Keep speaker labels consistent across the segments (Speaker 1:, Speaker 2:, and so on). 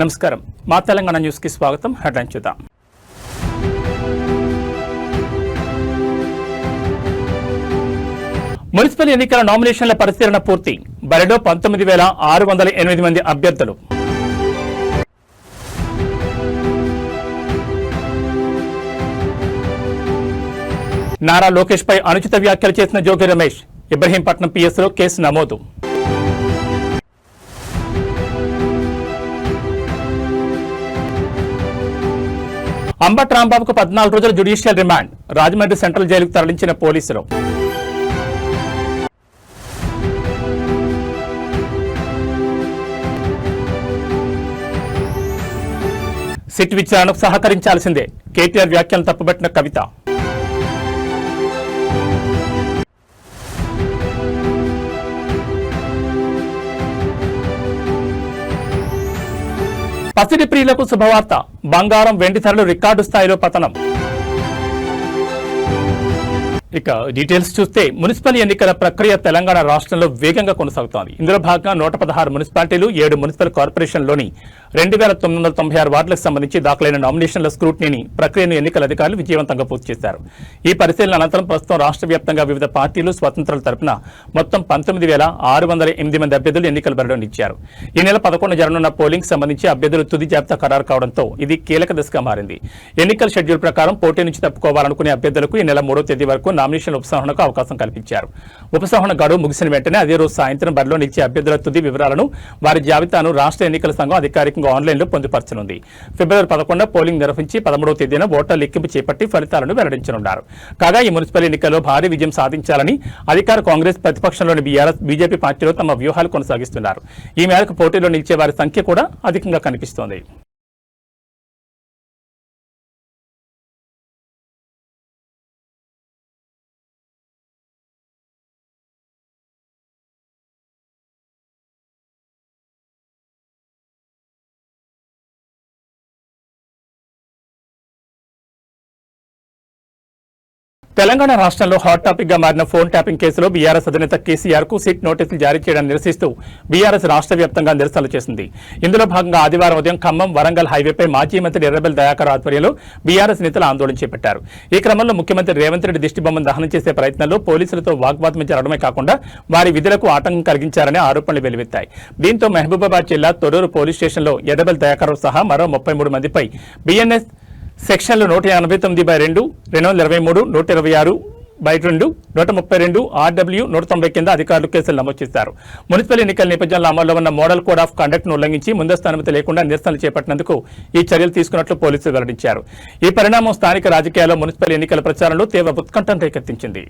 Speaker 1: నమస్కారం. మా తెలంగాణ న్యూస్కి స్వాగతం. హెడ్లైన్ చూద్దాం. మున్సిపల్ ఎన్నికల నామినేషన్ల పరిశీలన పూర్తి. బరిలో పంతొమ్మిది వేల ఆరు వందల ఎనిమిది మంది అభ్యర్థులు. నారా లోకేష్ పై అనుచిత వ్యాఖ్యలు చేసిన జోగి రమేష్ ఇబ్రహీంపట్నం పిఎస్లో కేసు నమోదు. అంబట్ రాంబాబుకు పద్నాలుగు రోజుల జ్యుడిషియల్ రిమాండ్. రాజమండ్రి సెంట్రల్ జైలుకు తరలించిన పోలీసులు. సిట్ విచారణకు సహకరించాల్సిందే. కేటీఆర్ వ్యాఖ్యలను తప్పుబట్టిన కవిత. పసిడి ప్రియులకు శుభవార్త. బంగారం వెండి ధరలు రికార్డు స్థాయిలో పతనం. ఇక డీటెయిల్స్ చూస్తే మున్సిపల్ ఎన్నికల ప్రక్రియ తెలంగాణ రాష్ట్రంలో వేగంగా కొనసాగుతోంది. ఇందులో భాగంగా నూట పదహారు మున్సిపాలిటీలు ఏడు మున్సిపల్ కార్పొరేషన్లోని రెండు వేల తొమ్మిది వందల తొంభై ఆరు వార్డులకు సంబంధించి దాఖలైన నామినేషన్ల స్క్రూటినీని ప్రక్రియను ఎన్నికల అధికారులు విజయవంతంగా పూర్తి చేశారు. ఈ పరిశీలన అనంతరం ప్రస్తుతం రాష్ట్ర వ్యాప్తంగా వివిధ పార్టీలు స్వతంత్రుల తరపున మొత్తం పంతొమ్మిది వేల ఆరు వందల ఎనిమిది మంది అభ్యర్థులు ఎన్నికల బరిలో ఇచ్చారు ఈ నెల పదకొండు జరగనున్న పోలింగ్ సంబంధించి అభ్యర్థులు తుది జాబితా ఖరారు కావడంతో ఇది కీలక దశగా మారింది. ఎన్నికల షెడ్యూల్ ప్రకారం పోటీ నుంచి తప్పుకోవాలనుకునే అభ్యర్థులకు ఈ నెల మూడో తేదీ వరకు నామినేషన్ ఉపసంహరణకు అవకాశం కల్పించారు. ఉపసంహరణ గడువు ముగిసిన వెంటనే అదే రోజు సాయంత్రం బరిలో నిలిచే అభ్యర్థుల తుది వివరాలను వారి జాబితాను రాష్ట్ర ఎన్నికల సంఘం అధికారికంగా ఆన్లైన్లో పొందుపరచనుంది. ఫిబ్రవరి పదకొండు పోలింగ్ నిర్వహించి పదమూడవ తేదీన ఓటర్ లెక్కింపు చేపట్టి ఫలితాలను వెల్లడించనున్నారు. కాగా ఈ మున్సిపల్ ఎన్నికల్లో భారీ విజయం సాధించాలని అధికార కాంగ్రెస్ ప్రతిపక్షంలోని బీఆర్ఎస్ బీజేపీ పార్టీలు తమ వ్యూహాలు కొనసాగిస్తున్నారు. ఈ మేరకు పోటీలో నిలిచే వారి సంఖ్య కూడా అధికంగా కనిపిస్తోంది. తెలంగాణ రాష్ట్రంలో హాట్ టాపిక్గా మారిన ఫోన్ ట్యాపింగ్ కేసులో బీఆర్ఎస్ అధినేత కేసీఆర్కు సిట్ నోటీసులు జారీ చేయడాన్ని నిరసిస్తూ బీఆర్ఎస్ రాష్ట్ర వ్యాప్తంగా నిరసనలు చేసింది. ఇందులో భాగంగా ఆదివారం ఉదయం ఖమ్మం వరంగల్ హైవేపై మాజీ మంత్రి ఎర్రబెల్ దయాకర్ ఆధ్వర్యంలో బీఆర్ఎస్ నేతలు ఆందోళన చేపట్టారు. ఈ క్రమంలో ముఖ్యమంత్రి రేవంత్ రెడ్డి దిష్టిబొమ్మను దహనం చేసే ప్రయత్నంలో పోలీసులతో వాగ్వాదం జరగడమే కాకుండా వారి విధులకు ఆటంకం కలిగించారనే ఆరోపణలు వెలువెత్తాయి దీంతో మహబూబాబాద్ జిల్లా తొరూరు పోలీస్ స్టేషన్లో ఎర్రబెల్ దయాకర్ సహా మరో ముప్పై మూడు మందిపై బీఎన్ఎస్ సెక్షన్లు నూట ఎనభై తొమ్మిది బై రెండు రెండు వందల ఇరవై మూడు నూట ఇరవై ఆరు బై రెండు నూట ముప్పై రెండు ఆర్డబ్ల్యూ నూట తొంభై కింద అధికారులు కేసులు నమోదు చేశారు. మున్సిపల్ ఎన్నికల నేపథ్యంలో అమల్లో ఉన్న మోడల్ కోడ్ ఆఫ్ కండక్ట్ను ఉల్లంఘించి ముందస్తు అనుమతి లేకుండా నిరసనలు చేపట్టినందుకు ఈ చర్యలు తీసుకున్నట్లు పోలీసులు వెల్లడించారు. ఈ పరిణామం స్థానిక రాజకీయాల్లో మున్సిపల్ ఎన్నికల ప్రచారంలో తీవ్ర ఉత్కంఠను రేకెత్తించింది.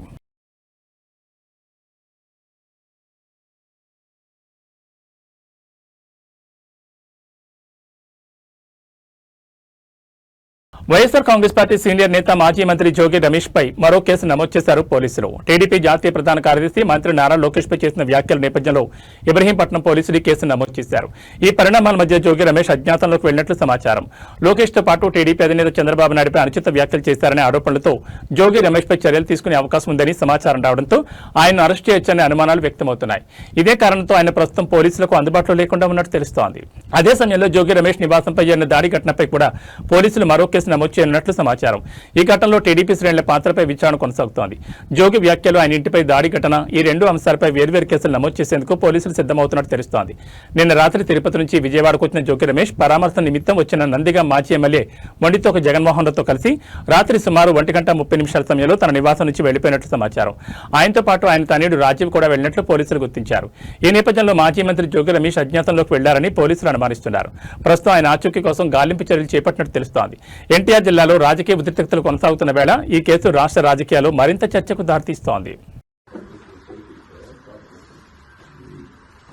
Speaker 1: వైఎస్సార్ కాంగ్రెస్ పార్టీ సీనియర్ నేత మాజీ మంత్రి జోగి రమేష్ పై మరో కేసు నమోదు చేశారు పోలీసులు. టీడీపీ జాతీయ ప్రధాన కార్యదర్శి మంత్రి నారా లోకేష్ పై చేసిన వ్యాఖ్యల నేపథ్యంలో ఇబ్రహీంపట్నం పోలీసులు ఈ కేసును నమోదు చేశారు. ఈ పరిణామాల మధ్య జోగి రమేష్ అజ్ఞాతంలోకి వెళ్ళినట్లు సమాచారం. లోకేష్తో పాటు టీడీపీ అధినేత చంద్రబాబు నాయుడుపై అనుచిత వ్యాఖ్యలు చేశారనే ఆరోపణలతో జోగి రమేష్ పై చర్యలు తీసుకునే అవకాశం ఉందని సమాచారం రావడంతో ఆయన అరెస్ట్ చేయొచ్చనే అనుమానాలు వ్యక్తమవుతున్నాయి. ఇదే కారణంతో ఆయన ప్రస్తుతం పోలీసులకు అందుబాటులో లేకుండా ఉన్నట్టు తెలుస్తోంది. అదే సమయంలో జోగి రమేష్ నివాసంపై జరిగిన దాడి ఘటనపై కూడా పోలీసులు మరో కేసు నమోదు చేయనున్నట్లు సమాచారం. ఈ ఘటనలో టీడీపీ శ్రేణుల పాత్రపై విచారణ కొనసాగుతోంది. జోగి వ్యాఖ్యలు ఆయన ఇంటిపై దాడి ఘటన ఈ రెండు అంశాలపై వేర్వేరు కేసులు నమోదు చేసేందుకు పోలీసులు సిద్ధమవుతున్నట్టు తెలుస్తోంది. నిన్న రాత్రి తిరుపతి నుంచి విజయవాడకు వచ్చిన జోగి రమేష్ పరామర్శ నిమిత్తం వచ్చిన నందిగా మాజీ ఎమ్మెల్యే మొండితోక జగన్మోహన్ రెడ్డితో కలిసి రాత్రి సుమారు ఒంటి గంట ముప్పై నిమిషాల సమయంలో తన నివాసం నుంచి వెళ్ళిపోయినట్లు సమాచారం. ఆయనతో పాటు ఆయన తనయుడు రాజీవ్ కూడా వెళ్ళినట్లు పోలీసులు గుర్తించారు. ఈ నేపథ్యంలో మాజీ మంత్రి జోగి రమేష్ అజ్ఞాతంలోకి వెళ్ళారని పోలీసులు అనుమానిస్తున్నారు. ప్రస్తుతం ఆయన ఆచూకీ కోసం గాలింపు చర్యలు చేపట్టినట్టు తెలుస్తోంది. ఎన్టీఆర్ జిల్లాలో రాజకీయ ఉద్రిక్తతలు కొనసాగుతున్న వేళ ఈ కేసు రాష్ట్ర రాజకీయాల్లో మరింత చర్చకు దారితీస్తోంది.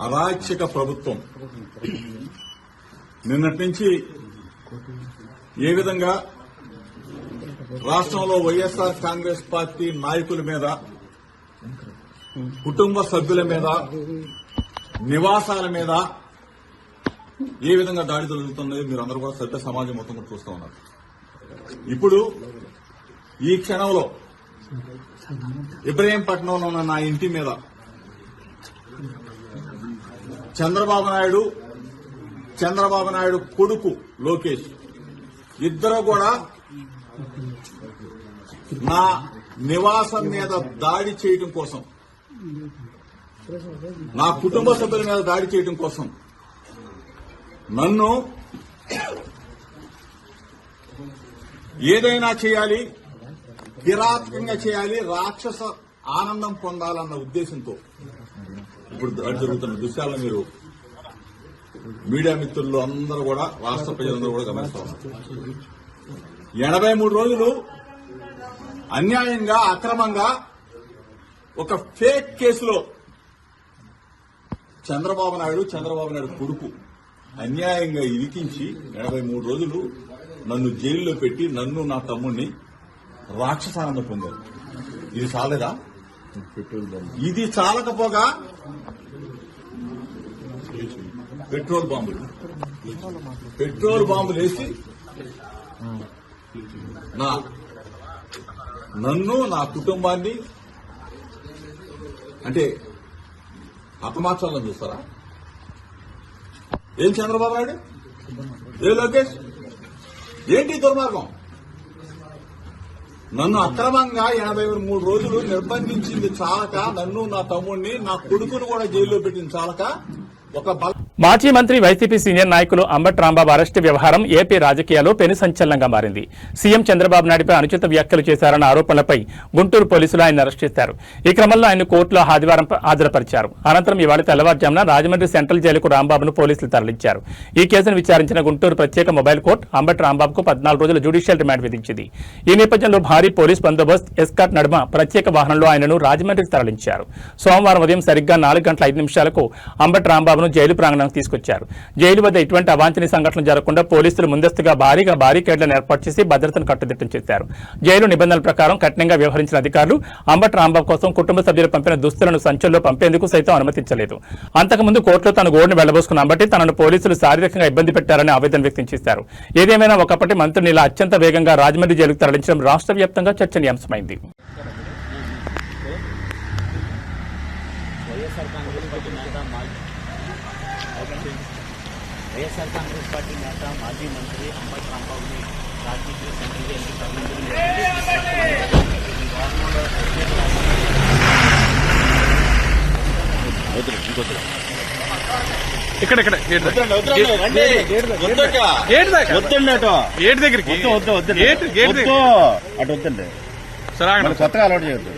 Speaker 2: అరాచక ప్రభుత్వం నిన్నటి నుంచి ఏ విధంగా రాష్ట్రంలో వైఎస్ఆర్ కాంగ్రెస్ పార్టీ నాయకుల మీద కుటుంబ సభ్యుల మీద నివాసాల మీద ఏ విధంగా దాడి జరుగుతుంది మీరు అందరూ కూడా సభ్య సమాజం మొత్తం కూడా చూస్తూ ఉన్నారు. ఇప్పుడు ఈ క్షణంలో ఇబ్రహీంపట్నంలో ఉన్న నా ఇంటి మీద చంద్రబాబు నాయుడు చంద్రబాబు నాయుడు కొడుకు లోకేష్ ఇద్దరు కూడా నా నివాసం మీద దాడి చేయడం కోసం నా కుటుంబ సభ్యుల మీద దాడి చేయడం కోసం నన్ను ఏదైనా చేయాలి కిరాతకంగా చేయాలి రాక్షస ఆనందం పొందాలన్న ఉద్దేశంతో. ఇప్పుడు జరుగుతున్న దృశ్యాలను మీరు మీడియా మిత్రులు అందరూ కూడా రాష్ట్ర ప్రజలందరూ కూడా గమనిస్తా ఎనభై మూడు రోజులు అన్యాయంగా అక్రమంగా ఒక ఫేక్ కేసులో చంద్రబాబు నాయుడు చంద్రబాబు నాయుడు కొడుకు అన్యాయంగా ఇరికించి ఎనభై మూడు రోజులు నన్ను జైల్లో పెట్టి నన్ను నా తమ్ముడిని రాక్షసానందం పొందారు. ఇది చాలేదా? ఇది చాలకపోగా? పెట్రోల్ బాంబులు. పెట్రోల్ బాంబులు వేసి నా నన్ను నా కుటుంబాన్ని అంటే హతమార్చాలని చూస్తారా? ఏం చంద్రబాబు నాయుడు? ఏ లోకేష్? ఏంటి దుర్మార్గం? నన్ను అక్రమంగా ఎనభై మూడు రోజులు నిర్బంధించింది చాలక నన్ను నా తమ్ముడిని నా కొడుకును కూడా జైల్లో పెట్టింది చాలక ఒక బల
Speaker 1: మాజీ మంత్రి వైసీపీ సీనియర్ నాయకులు అంబట్ రాంబాబు అరెస్టు వ్యవహారం ఏపీ రాజకీయాల్లో పెను సంచలనంగా మారింది. సీఎం చంద్రబాబు నాయుడుపై అనుచిత వ్యాఖ్యలు చేశారన్న ఆరోపణలపై గుంటూరు పోలీసులు ఆయన అరెస్ట్ చేశారు. ఈ క్రమంలో ఆయన కోర్టులో ఆదివారం హాజరుపరిచారు. అనంతరం ఇవాళ తెల్లవారుజామున రాజమండ్రి సెంట్రల్ జైలుకు రాంబాబును పోలీసులు తరలించారు. ఈ కేసును విచారించిన గుంటూరు ప్రత్యేక మొబైల్ కోర్టు అంబట్ రాంబాబుకు పద్నాలుగు రోజుల జ్యుడిషియల్ రిమాండ్ విధించింది. ఈ నేపథ్యంలో భారీ పోలీస్ బందోబస్తు ఎస్కాట్ నడుమ ప్రత్యేక వాహనంలో ఆయనను రాజమండ్రికి తరలించారు. సోమవారం ఉదయం సరిగ్గా నాలుగు గంటల ఐదు నిమిషాలకు అంబట్ రాంబాబును జైలు ప్రాంగణం ప్రాంగణానికి తీసుకొచ్చారు. జైలు వద్ద ఇటువంటి అవాంఛనీయ సంఘటనలు జరగకుండా పోలీసులు ముందస్తుగా భారీగా బారికేడ్లను ఏర్పాటు చేసి భద్రతను కట్టుదిట్టం చేశారు. జైలు నిబంధనల ప్రకారం కఠినంగా వ్యవహరించిన అధికారులు అంబట్ రాంబాబు కోసం కుటుంబ సభ్యులు పంపిన దుస్తులను సంచుల్లో పంపేందుకు సైతం అనుమతించలేదు. అంతకుముందు కోర్టులో తన గోడును వెళ్ళబోసుకున్న అంబటి తనను పోలీసులు శారీరకంగా ఇబ్బంది పెట్టారని ఆవేదన వ్యక్తం చేశారు. ఏదేమైనా ఒకప్పటి మంత్రిని ఇలా అత్యంత వేగంగా రాజమండ్రి జైలుకు తరలించడం రాష్ట్ర వ్యాప్తంగా చర్చనీయాంశమైంది.
Speaker 3: వైఎస్ఆర్ కాంగ్రెస్ పార్టీ నేత మాజీ వైఎస్ఆర్ కాంగ్రెస్ పార్టీ నేత మాజీ మంత్రి అంబట్ రాంబాబుని రాజకీయ సెంట్రల్ తరలించడం
Speaker 4: ఇక్కడ ఇక్కడ గేట్ దగ్గరికి.
Speaker 5: అటు వద్దండి
Speaker 4: సరే
Speaker 5: కొత్తగా అలవాటు చేయొద్దు.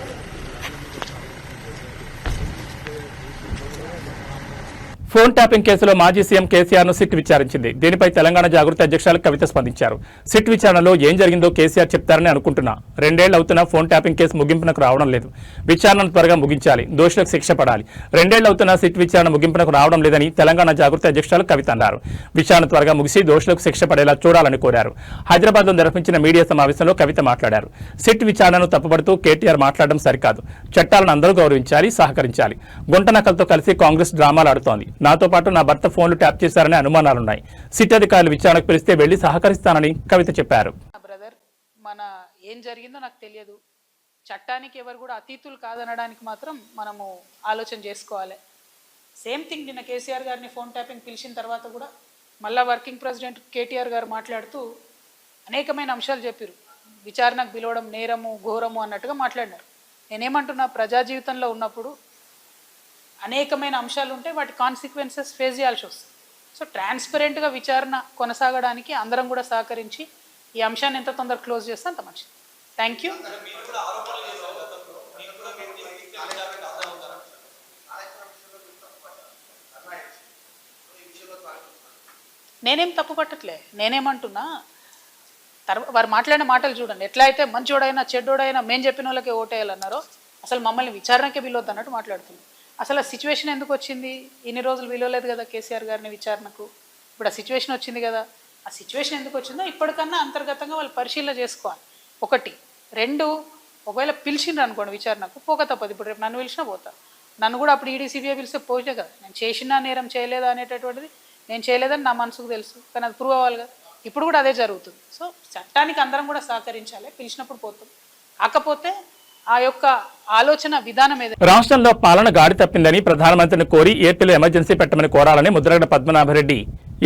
Speaker 1: ఫోన్ ట్యాపింగ్ కేసులో మాజీ సీఎం కేసీఆర్ను సిట్ విచారించింది. దీనిపై తెలంగాణ జాగృతి అధ్యక్షులు కవిత స్పందించారు. సిట్ విచారణలో ఏం జరిగిందో కేసీఆర్ చెప్తారని అనుకుంటున్నా. రెండేళ్ళు అవుతున్నా ఫోన్ ట్యాపింగ్ కేసు ముగింపునకు రావడం లేదు. విచారణను త్వరగా ముగించాలి. దోషులకు శిక్ష పడాలి. రెండేళ్ళు అవుతున్నా సిట్ విచారణ ముగింపునకు రావడం లేదని తెలంగాణ జాగృతి అధ్యక్షులు కవిత అన్నారు. విచారణ త్వరగా ముగిసి దోషులకు శిక్ష పడేలా చూడాలని కోరారు. హైదరాబాద్లో నిర్వహించిన మీడియా సమావేశంలో కవిత మాట్లాడారు. సిట్ విచారణను తప్పుపడుతూ కేటీఆర్ మాట్లాడడం సరికాదు. చట్టాలను అందరూ గౌరవించాలి సహకరించాలి. గుంట నకలతో కలిసి కాంగ్రెస్ డ్రామాలు ఆడుతోంది. నాతో పాటు నా భర్త ఫోన్లు ట్యాప్ చేశారనే అనుమానాలున్నాయి. సిట్ అధికారులు విచారణకు పిలిస్తే వెళ్ళి సహకరిస్తానని కవిత చెప్పారు.
Speaker 6: నా బ్రదర్ మన ఏం జరిగిందో నాకు తెలియదు. చట్టానికి ఎవరు కూడా అతీతులు కాదనడానికి మాత్రం మనము ఆలోచన చేసుకోవాలి. సేమ్ థింగ్ నిన్న కేసీఆర్ గారిని ఫోన్ ట్యాపింగ్ పిలిచిన తర్వాత కూడా మళ్ళా వర్కింగ్ ప్రెసిడెంట్ కేటీఆర్ గారు మాట్లాడుతూ అనేకమైన అంశాలు చెప్పారు. విచారణకు పిలవడం నేరము ఘోరము అన్నట్టుగా మాట్లాడినారు. నేనేమంటున్నా ప్రజా జీవితంలో ఉన్నప్పుడు అనేకమైన అంశాలు ఉంటాయి వాటి కాన్సిక్వెన్సెస్ ఫేస్ చేయాల్సి వస్తుంది సో ట్రాన్స్పరెంట్గా విచారణ కొనసాగడానికి అందరం కూడా సహకరించి ఈ అంశాన్ని ఎంత తొందర క్లోజ్ చేస్తే అంత మంచిది. థ్యాంక్ యూ నేనేం తప్పు పట్టట్లే? నేనేమంటున్నా? తర్వాత వారు మాట్లాడిన మాటలు చూడండి. ఎట్లా అయితే మంచోడైనా చెడ్డోడైనా మేము చెప్పిన వాళ్ళకే ఓటేయాలన్నారో అసలు మమ్మల్ని విచారణకే పిలవద్దు అన్నట్టు మాట్లాడుతుంది అసలు ఆ సిచ్యువేషన్ ఎందుకు వచ్చింది? ఇన్ని రోజులు విలువలేదు కదా కేసీఆర్ గారిని విచారణకు? ఇప్పుడు ఆ సిచ్యువేషన్ వచ్చింది కదా. ఆ సిచ్యువేషన్ ఎందుకు వచ్చిందో ఇప్పటికన్నా అంతర్గతంగా వాళ్ళు పరిశీలన చేసుకోవాలి. ఒకటి. రెండు ఒకవేళ పిలిచిండ్రు అనుకోండి విచారణకు పోక తప్పదు. ఇప్పుడు రేపు నన్ను పిలిచినా పోతా. నన్ను కూడా అప్పుడు ఈడీసీబీఐ పిలిస్తే పోతే కదా. నేను చేసినా నేరం చేయలేదా అనేటటువంటిది నేను చేయలేదని నా మనసుకు తెలుసు. కానీ అది ప్రూవ్ అవ్వాలి కదా. ఇప్పుడు కూడా అదే జరుగుతుంది. సో చట్టానికి అందరం కూడా సహకరించాలి. పిలిచినప్పుడు పోతాం. కాకపోతే ఆ యొక్క ఆలోచన విధానం
Speaker 1: రాష్ట్రంలో పాలన గాడి తప్పిందని ప్రధానమంత్రిని కోరి ఏపీలో ఎమర్జెన్సీ పెట్టమని కోరాలని ముద్రగడ పద్మనాభరెడ్డి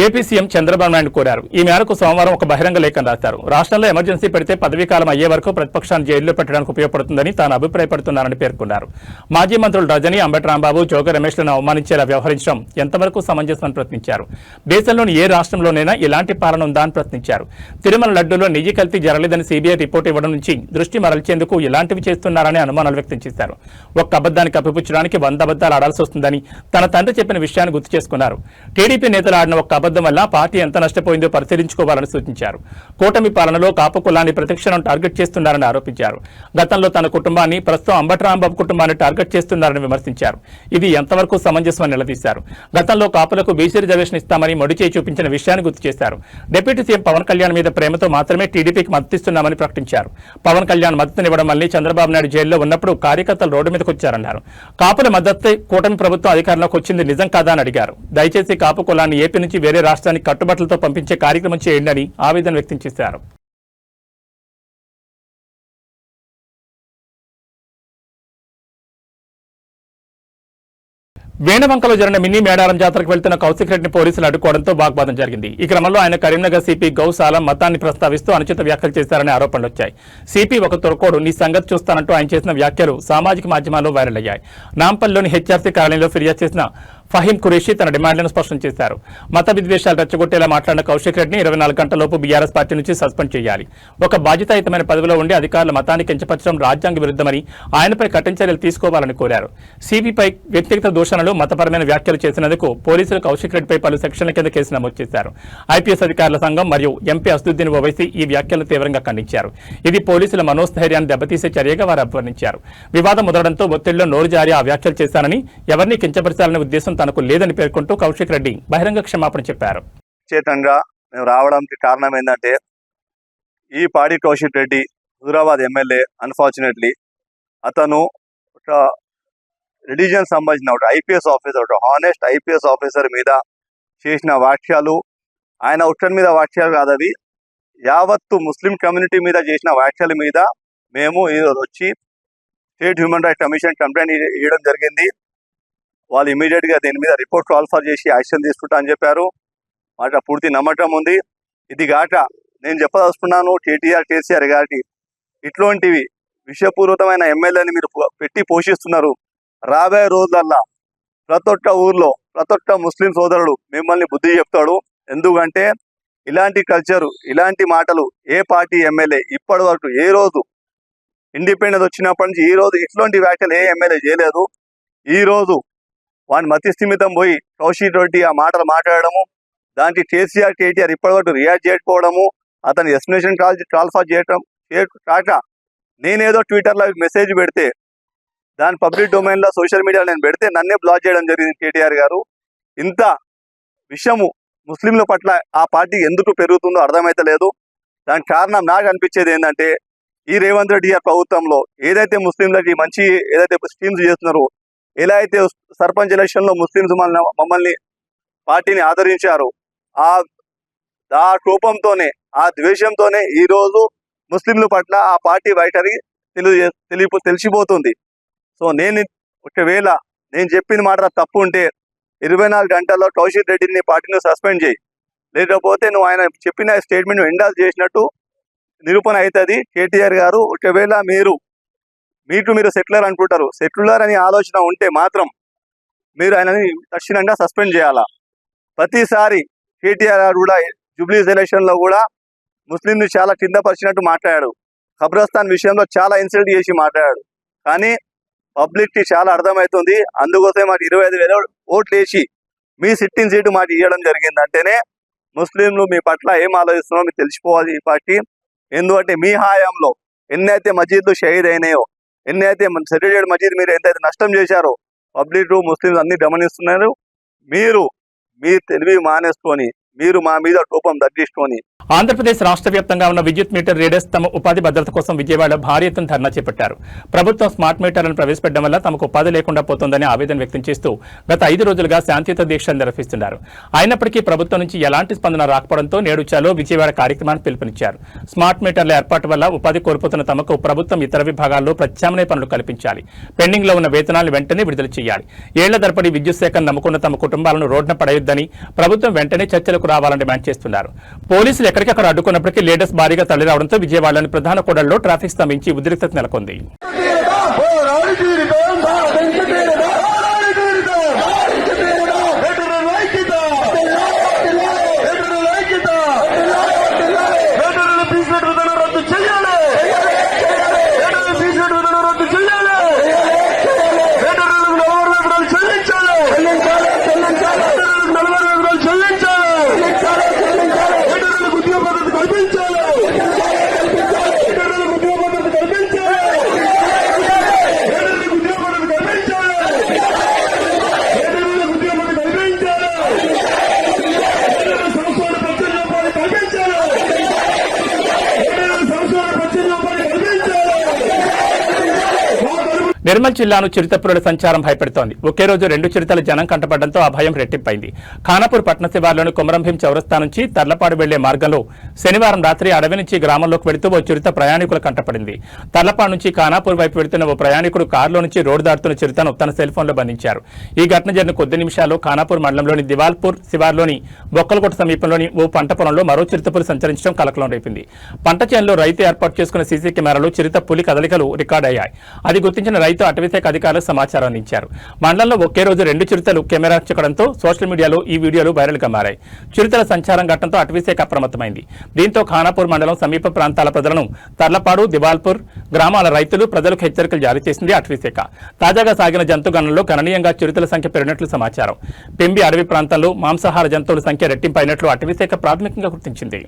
Speaker 1: ఏపీ సీఎం చంద్రబాబు నాయుడు కోరారు. ఈ మేరకు సోమవారం ఒక బహిరంగ లేఖను రాశారు. రాష్ట్రంలో ఎమర్జెన్సీ పెడితే పదవీకాలం అయ్యే వరకు ప్రతిపక్షాన్ని జైల్లో పెట్టడానికి ఉపయోగపడుతుందని తాను అభిప్రాయపడుతున్నారని పేర్కొన్నారు. మాజీ మంత్రులు రజనీ అంబటి రాంబాబు జోగ రమేష్లను అవమానించేలా వ్యవహరించడం ఎంతవరకు సమంజసమని ప్రశ్నించారు. దేశంలోని ఏ రాష్ట్రంలోనైనా ఇలాంటి పాలన ఉందా అని ప్రశ్నించారు. తిరుమల లడ్డూలో నిజ కల్తీ జరగలేదని సీబీఐ రిపోర్ట్ ఇవ్వడం నుంచి దృష్టి మరల్చేందుకు ఇలాంటివి చేస్తున్నారని అనుమానాలు వ్యక్తం చేశారు. ఒక్క అబద్దాన్ని కప్పిపుచ్చడానికి వంద అబద్దాలు ఆడాల్సి వస్తుందని తన తండ్రి చెప్పిన విషయాన్ని గుర్తు చేసుకున్నారు. టీడీపీ నేతలు ఆడిన ఒక్క అబద్దం వల్ల పార్టీ ఎంత నష్టపోయిందో పరిశీలించుకోవాలని సూచించారు. కూటమి పాలనలో కాపు కులాన్ని ప్రతిక్షణం టార్గెట్ చేస్తున్నారని ఆరోపించారు. గతంలో తన కుటుంబాన్ని ప్రస్తుతం అంబట్రాంబాబు కుటుంబాన్ని టార్గెట్ చేస్తున్నారని విమర్శించారు. ఇది ఎంతవరకు సమంజసమని నిలదీశారు. గతంలో కాపులకు బీసీ రిజర్వేషన్ ఇస్తామని మొడిచేయి చూపించిన విషయాన్ని గుర్తు చేశారు. డిప్యూటీ సీఎం పవన్ కళ్యాణ్ మీద ప్రేమతో మాత్రమే టీడీపీకి మద్దతిస్తున్నామని ప్రకటించారు. పవన్ కళ్యాణ్ మద్దతునివ్వడం వల్లే చంద్రబాబు నాయుడు జైల్లో ఉన్నప్పుడు కార్యకర్తలు రోడ్డు మీదకు వచ్చారన్నారు. కాపుల మద్దతు కూటమి ప్రభుత్వం అధికారంలోకి వచ్చింది నిజం కాదా అని అడిగారు. దయచేసి కాపు కులాన్ని ఏపీ నుంచి వేరే రాష్ట్రానికి కట్టుబట్టలతో పంపించే కార్యక్రమం చేయండి అని ఆవేదన వ్యక్తం చేశారు. వేణవంకలో జరిగిన మినీ మేడారం జాతరకు వెళ్తున్న కౌశిక్ రెడ్డిని పోలీసులు అడ్డుకోవడంతో వాగ్వాదం జరిగింది. ఈ క్రమంలో ఆయన కరీంనగర్ సిపి గౌశాల మతాన్ని ప్రస్తావిస్తూ అనుచిత వ్యాఖ్యలు చేశారనే ఆరోపణలు వచ్చాయి. సిపి ఒక తొరకోడు నీ సంగతి చూస్తానంటూ ఆయన చేసిన వ్యాఖ్యలు సామాజిక మాధ్యమాల్లో వైరల్ అయ్యాయి. నాంపల్లిలోని హెచ్ఆర్సీ కాలనీలో ఫిర్యాదు చేసిన ఫహీం ఖురేషి తన డిమాండ్లను స్పష్టం చేశారు. మత విద్వేషాలు రెచ్చగొట్టేలా మాట్లాడిన కౌశిక్ రెడ్డిని ఇరవై నాలుగు గంటలలోపు బీఆర్ఎస్ పార్టీ నుంచి సస్పెండ్ చేయాలి. ఒక బాధ్యతాయుతమైన పదవిలో ఉండి అధికారుల మతాన్ని కించపరచడం రాజ్యాంగ విరుద్ధమని ఆయనపై కఠిన చర్యలు తీసుకోవాలని కోరారు. సిబిపై వ్యక్తిగత దూషణలు మతపరమైన వ్యాఖ్యలు చేసినందుకు పోలీసులు కౌశిక్ రెడ్డిపై పలు సెక్షన్ల కింద కేసు నమోదు చేశారు. ఐపీఎస్ అధికారుల సంఘం మరియు ఎంపీ అసదుద్దీన్ ఓవైసీ ఈ వ్యాఖ్యలను తీవ్రంగా ఖండించారు. ఇది పోలీసుల మనోస్థైర్యాన్ని దెబ్బతీసే చర్యగా వారు అభివర్ణించారు. వివాదం ముదరడంతో ఒత్తిడిలో నోరు జారి ఆ వ్యాఖ్యలు చేశారని ఎవరిని కించపరచాలనే ఉద్దేశం తనకు లేదని పేర్కొంటూ కౌశిక్ రెడ్డి బహిరంగ క్షమాపణ చెప్పారు.
Speaker 5: చేతంగా మేము రావడానికి కారణం ఏంటంటే ఈ పాడి కౌశిక్ రెడ్డి హుజురాబాద్ ఎమ్మెల్యే అన్ఫార్చునేట్లీ అతను ఒక రిలీజియన్ సంబంధించిన ఒక ఐపీఎస్ ఆఫీసర్ ఒక హానెస్ట్ ఐపీఎస్ ఆఫీసర్ మీద చేసిన వాక్యాలు ఆయన ఉట్టన్ మీద వాక్యాలు కాదవి యావత్తు ముస్లిం కమ్యూనిటీ మీద చేసిన వ్యాఖ్యల మీద మేము ఈరోజు వచ్చి state human rights commission complaint ఇవ్వడం జరిగింది. వాళ్ళు ఇమీడియట్గా దీని మీద రిపోర్ట్ కాల్ఫర్ చేసి యాక్షన్ తీసుకుంటా అని చెప్పారు. మాట పూర్తి నమ్మకం ఉంది. ఇది గాక నేను చెప్పదలుచుకున్నాను కేటీఆర్ కేసీఆర్ గారికి. ఇట్లాంటివి విషపూరితమైన ఎమ్మెల్యేని మీరు పెట్టి పోషిస్తున్నారు. రాబోయే రోజులల్లా ప్రతి ఒక్క ఊర్లో ప్రతి ఒక్క ముస్లిం సోదరుడు మిమ్మల్ని బుద్ధి చెప్తాడు. ఎందుకంటే ఇలాంటి కల్చరు ఇలాంటి మాటలు ఏ పార్టీ ఎమ్మెల్యే ఇప్పటి వరకు ఏ రోజు ఇండిపెండెన్స్ వచ్చినప్పటి నుంచి ఈ రోజు ఇట్లాంటి వ్యాఖ్యలు ఏ ఎమ్మెల్యే చేయలేదు. ఈ రోజు వాని మతి స్థిమితం పోయి కౌశిక్ రెడ్డి ఆ మాటలు మాట్లాడము దానికి కేసీఆర్ కేటీఆర్ ఇప్పటివరకు రియాక్ట్ చేయకపోవడము అతని ఎస్టిమేషన్ కాల్ కాల్ఫార్ చేయటం కాక నేనేదో ట్విట్టర్లో మెసేజ్ పెడితే దాని పబ్లిక్ డొమైన్లో సోషల్ మీడియాలో నేను పెడితే నన్నే బ్లాక్ చేయడం జరిగింది కేటీఆర్ గారు. ఇంత విషయము ముస్లింల పట్ల ఆ పార్టీ ఎందుకు పెరుగుతుందో అర్థమైతే లేదు. దానికి కారణం నాకు అనిపించేది ఏంటంటే ఈ రేవంత్ రెడ్డి గారి ప్రభుత్వంలో ఏదైతే ముస్లింలకి మంచి ఏదైతే స్కీమ్స్ చేస్తున్నారో ఎలా అయితే సర్పంచ్ ఎలక్షన్లో ముస్లిం ముస్లింస్ మమ్మల్ని పార్టీని ఆదరించారు ఆ ఆ కోపంతోనే ఆ ద్వేషంతోనే ఈరోజు ముస్లింల పట్ల ఆ పార్టీ వైఖరి తెలియ తెలిపో తెలిసిపోతుంది. సో నేను ఒకవేళ నేను చెప్పిన మాట తప్పు ఉంటే ఇరవై నాలుగు గంటల్లో కౌశిక్ రెడ్డిని పార్టీని సస్పెండ్ చేయి. లేకపోతే నువ్వు ఆయన చెప్పిన స్టేట్మెంట్ ఎండాల్ చేసినట్టు నిరూపణ అవుతుంది. కేటీఆర్ గారు ఒకవేళ మీరు మీరు మీరు సెటిలర్ అనుకుంటారు. సెటిలర్ అని ఆలోచన ఉంటే మాత్రం మీరు ఆయనని తక్షణంగా సస్పెండ్ చేయాలా? ప్రతిసారి కేటీఆర్ కూడా జూబ్లీస్ ఎలక్షన్లో కూడా ముస్లింలు చాలా కింద పరిచినట్టు మాట్లాడాడు. ఖబ్రస్థాన్ విషయంలో చాలా ఇన్సల్ట్ చేసి మాట్లాడాడు. కానీ పబ్లిక్కి చాలా అర్థమవుతుంది అందుకోసం మాకు ఇరవై ఐదు వేల ఓట్లు వేసి మీ సిట్టింగ్ సీటు మాకు ఇవ్వడం జరిగింది. అంటేనే ముస్లింలు మీ పట్ల ఏం ఆలోచిస్తున్నారో మీకు తెలిసిపోవాలి ఈ పార్టీ. ఎందుకంటే మీ హాయంలో ఎన్నైతే మసీద్లు షహీద్ అయినాయో ఎన్ని అయితే మన సెటిల్డ్ మజీద్ మీరు ఎంతైతే నష్టం చేశారో పబ్లిక్ ముస్లింలు అన్ని గమనిస్తున్నారు. మీరు మీ తెలివి మానేసుకొని మీరు మా మీద కోపం తగ్గించుకొని
Speaker 1: ఆంధ్రప్రదేశ్ రాష్ట్ర వ్యాప్తంగా ఉన్న విద్యుత్ మీటర్ రీడర్స్ తమ ఉపాధి భద్రత కోసం విజయవాడలో భారీ ఎత్తున ధర్నా చేపట్టారు. ప్రభుత్వం స్మార్ట్ మీటర్లను ప్రవేశపెట్టడం వల్ల తమకు ఉపాధి లేకుండా పోతుందని ఆవేదన వ్యక్తం చేస్తూ గత ఐదు రోజులుగా శాంతియుత దీక్షలు నిర్వహిస్తున్నారు. అయినప్పటికీ ప్రభుత్వం నుంచి ఎలాంటి స్పందన రాకపోవడంతో నేడు చలో విజయవాడ కార్యక్రమాన్ని పిలుపునిచ్చారు. స్మార్ట్ మీటర్ల ఏర్పాటు వల్ల ఉపాధి కోల్పోతున్న తమకు ప్రభుత్వం ఇతర విభాగాల్లో ప్రత్యామ్నాయ పనులు కల్పించాలి. పెండింగ్లో ఉన్న వేతనాలు వెంటనే విడుదల చేయాలి. ఏళ్ళ తరబడి విద్యుత్ శాఖను నమ్ముకున్న తమ కుటుంబాలను రోడ్డున పడయొద్దని ప్రభుత్వం వెంటనే చర్చలకు రావాలని డిమాండ్ చేస్తున్నారు. పోలీసులు ఎక్కడికక్కడ అడ్డుకున్నప్పటికీ లేడర్స్ భారీగా తరలిరావడంతో విజయవాడలోని ప్రధాన కూడల్లో ట్రాఫిక్ స్తంభించి ఉద్రిక్తత నెలకొంది. నిర్మల్ జిల్లాను చిరుతపురుల సంచారం భయపెడుతోంది. ఒకే రోజు రెండు చిరుతల జనం కంటపడడంతో ఆ భయం రెట్టింపైంది. ఖానాపూర్ పట్న శివార్లోని కొమరంభీం చౌరస్తా నుంచి తర్లపాడు వెళ్ళే మార్గంలో శనివారం రాత్రి అడవి నుంచి గ్రామంలోకి వెళుతూ ఓ చిరుత ప్రయాణికుల కంటపడింది. తర్లపాడు నుంచి ఖానాపూర్ వైపు వెళుతున్న ఓ ప్రయాణికుడు కారులో నుంచి రోడ్డు దాటుతున్న చిరుతను తన సెల్ఫోన్లో బంధించారు. ఈ ఘటన జరిగిన కొద్ది నిమిషాల్లో ఖానాపూర్ మండలంలోని దివాల్పూర్ శివార్లోని బొక్కలకోట సమీపంలోని ఓ పంట పొలంలో మరో చిరుతపులు సంచరించడం కలకలం రేపింది. పంట చేనులో రైతు ఏర్పాటు చేసుకున్న సీసీ కెమెరాలో చిరుత పులి కదలికలు రికార్డయ్యాయి. అది గుర్తించిన రైతు అటవీశాఖ అధికారులు సమాచారం అందించారు మండలంలో ఒకే రోజు రెండు చిరుతలు కెమెరా చిక్కడంతో సోషల్ మీడియాలో ఈ వీడియోలు వైరల్గా మారాయి. చిరుతల సంచారం ఘటనతో అటవీశాఖ అప్రమత్తమైంది. దీంతో ఖానాపూర్ మండలం సమీప ప్రాంతాల ప్రజలను తర్లపాడు దివాల్పూర్ గ్రామాల రైతులు ప్రజలకు హెచ్చరికలు జారీ చేసింది అటవీశాఖ తాజాగా సాగిన జంతుగణంలో గణనీయంగా చిరుతల సంఖ్య పెరిగినట్లు సమాచారం. పెంబి అడవి ప్రాంతంలో మాంసాహార జంతువుల సంఖ్య రెట్టింపైనట్లు అటవీశాఖ ప్రాథమికంగా గుర్తించింది.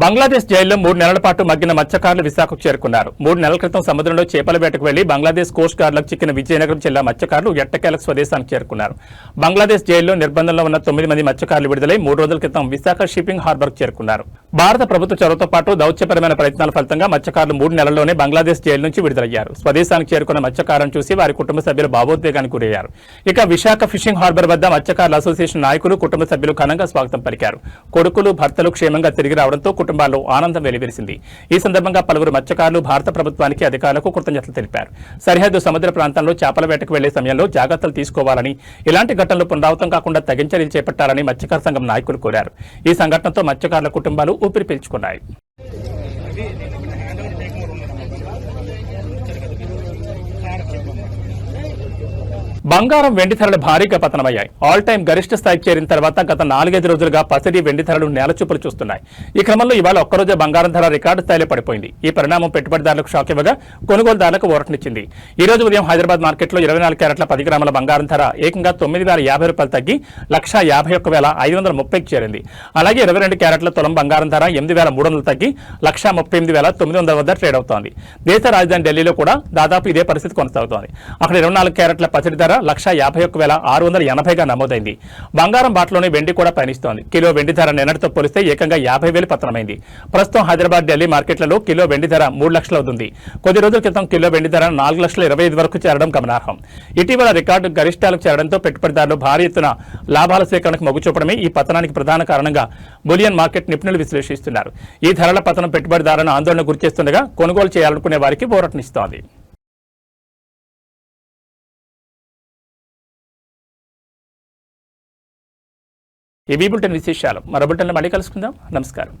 Speaker 1: బంగ్లాదేశ్ జైల్లో మూడు నెలల పాటు మగ్గిన మత్స్యకారులు విశాఖకు చేరుకున్నారు. మూడు నెలల క్రితం సముద్రంలో చేపల వేటకు వెళ్ళి బంగ్లాదేశ్ కోస్ట్ గార్డులకు చిక్కిన విజయనగరం జిల్లా మత్స్యకారులు ఎట్టకేలకు స్వదేశానికి చేరుకున్నారు. బంగ్లాదేశ్ జైల్లో నిర్బంధంలో ఉన్న తొమ్మిది మంది మత్స్యకారులు విడుదలై మూడు రోజుల క్రితం విశాఖ షిప్పింగ్ హార్బర్ చేరుకున్నారు. భారత ప్రభుత్వ చొరవతో పాటు దౌత్యపరమైన ప్రయత్నాల ఫలితంగా మత్స్యకారులు మూడు నెలల్లోనే బంగ్లాదేశ్ జైలు నుంచి విడుదలయ్యారు. స్వదేశానికి చేరుకున్న మత్స్యకారులను చూసి వారి కుటుంబ సభ్యులు భావోద్వేగానికి గురయ్యారు. ఇక విశాఖ ఫిషింగ్ హార్బర్ వద్ద మత్స్యకారుల అసోసియేషన్ నాయకులు కుటుంబ సభ్యులు ఘనంగా స్వాగతం పలికారు. కొడుకులు భర్తలు క్షేమంగా తిరిగి రావడంతో కుటుంబాల్లో ఆనందం వెలివేసింది ఈ సందర్భంగా పలువురు మత్స్యకారులు భారత ప్రభుత్వానికి అధికారులకు కృతజ్ఞతలు తెలిపారు. సరిహద్దు సముద్ర ప్రాంతంలో చేపల వేటకు వెళ్ళే సమయంలో జాగ్రత్తలు తీసుకోవాలని ఇలాంటి ఘటనలు పునరావృతం కాకుండా తగిన చర్యలు చేపట్టాలని మత్స్యకార సంఘం నాయకులు కోరారు. ఈ సంఘటనతో మత్స్యకారుల కుటుంబాలు ఊపిరి పీల్చుకున్నాయి. బంగారం వెండి ధరలు భారీగా పతనమయ్యాయి. ఆల్ టైం గరిష్ట స్థాయికి చేరిన తర్వాత గత నాలుగైదు రోజులుగా పసిడి వెండి ధరలు నేలచూపులు చూస్తున్నాయి. ఈ క్రమంలో ఇవాళ ఒక్కరోజే బంగారం ధర రికార్డు స్థాయిలో పడిపోయింది. ఈ పరిణామం పెట్టుబడిదారులకు షాక్ ఇవ్వగా కొనుగోలుదారులకు ఊరటనిచ్చింది ఈ రోజు ఉదయం హైదరాబాద్ మార్కెట్లో ఇరవై నాలుగు క్యారెట్ల పది గ్రాముల బంగారం ధర ఏకంగా తొమ్మిది వేల యాభై రూపాయలు తగ్గి లక్ష యాభై ఒక్క వేల ఐదు వందల ముప్పైకి చేరింది. అలాగే ఇరవై రెండు క్యారెట్ల తులం బంగారం ధర ఎనిమిది వేల మూడు వందలు తగ్గి లక్ష ముప్పై ఎనిమిది వేల తొమ్మిది వందల వద్ద ట్రేడ్ అవుతోంది. దేశ రాజధాని ఢిల్లీలో కూడా దాదాపు ఇదే పరిస్థితి కొనసాగుతోంది. అక్కడ ఇరవై నాలుగు క్యారెట్ల పసిడి ధర ధర లక్ష యాభై ఒక్క వేల ఆరు వందల ఎనభైగా నమోదైంది. బంగారం బాటలోనే వెండి కూడా పయనిస్తోంది. కిలో వెండి ధర నిన్నటితో పోలిస్తే ఏకంగా యాభై వేలు పతనమైంది. ప్రస్తుతం హైదరాబాద్ ఢిల్లీ మార్కెట్లలో కిలో వెండి ధర మూడు లక్షలు అవుతుంది. కొద్ది రోజుల క్రితం కిలో వెండి ధర నాలుగు లక్షల ఇరవై ఐదు వరకు చేరడం గమనార్హం. ఇటీవల రికార్డు గరిష్టాలకు చేరడంతో పెట్టుబడిదారులు భారీ ఎత్తున లాభాల సేకరణకు మొగ్గు చూపడమే ఈ పతనానికి ప్రధాన కారణంగా బులియన్ మార్కెట్ నిపుణులు విశ్లేషిస్తున్నారు. ఈ ధరల పతనం పెట్టుబడిదారులను ఆందోళన గురిచేస్తుండగా కొనుగోలు చేయాలనుకునే వారికి ఊరటనిస్తోంది ఏబీ బులెటిన్ విశేషాలు? మరో బులెటిన్లో మళ్ళీ కలుసుకుందాం. నమస్కారం.